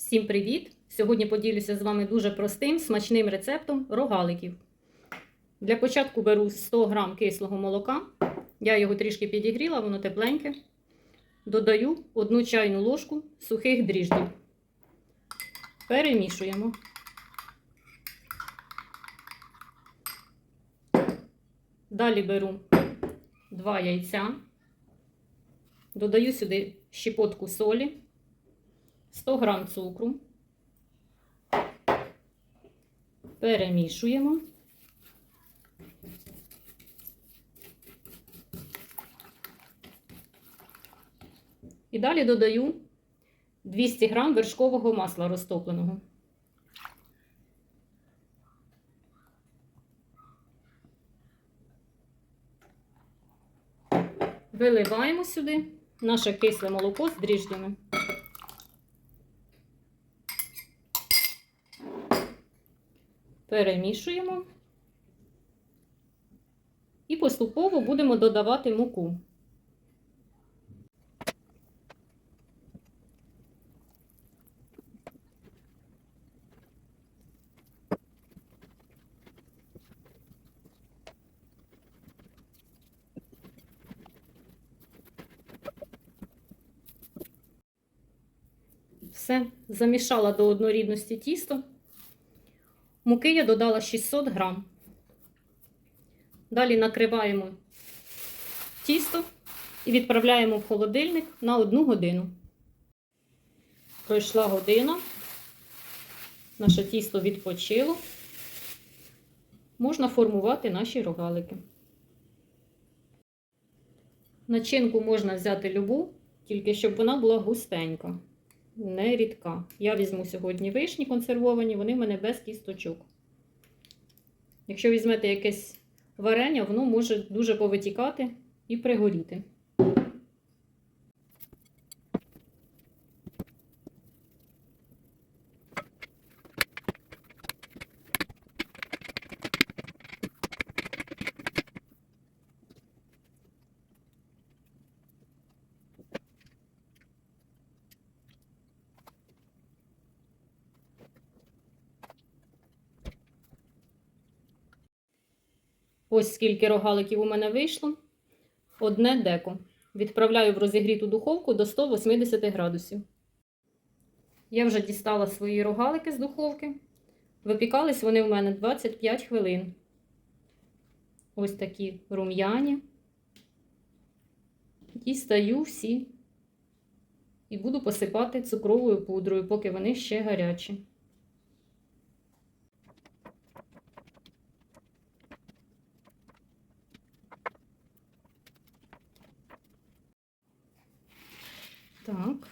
Всім привіт! Сьогодні поділюся з вами дуже простим смачним рецептом рогаликів. Для початку беру 100 г кислого молока. Я його трішки підігріла, воно тепленьке. Додаю 1 чайну ложку сухих дріжджів. Перемішуємо. Далі беру 2 яйця. Додаю сюди щепотку солі. 100 грам цукру. Перемішуємо. І далі додаю 200 грам вершкового масла розтопленого. Виливаємо сюди наше кисле молоко з дріжджами. Перемішуємо і поступово будемо додавати муку. Все, замішала до однорідності тісто. Муки я додала 600 грам. Далі накриваємо тісто і відправляємо в холодильник на 1 годину. Пройшла година, наше тісто відпочило. Можна формувати наші рогалики. Начинку можна взяти любу, тільки щоб вона була густенька не рідка. Я візьму сьогодні вишні консервовані, вони в мене без кісточок. Якщо візьмете якесь варення, воно може дуже повитікати і пригоріти. Ось скільки рогаликів у мене вийшло. Одне деко. Відправляю в розігріту духовку до 180 градусів. Я вже дістала свої рогалики з духовки. Випікались вони в мене 25 хвилин. Ось такі рум'яні. Дістаю всі і буду посипати цукровою пудрою, поки вони ще гарячі. Так.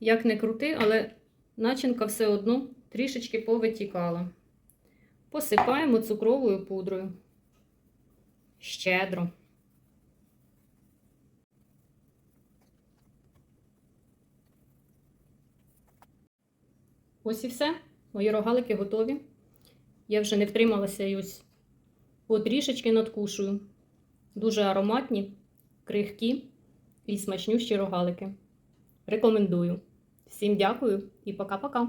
Як не крути, але начинка все одно трішечки повитікала. Посипаємо цукровою пудрою. Щедро. Ось і все. Мої рогалики готові. Я вже не втрималася і ось потрішечки надкушую. Дуже ароматні, крихкі і смачнющі рогалики. Рекомендую. Всім дякую і пока-пока!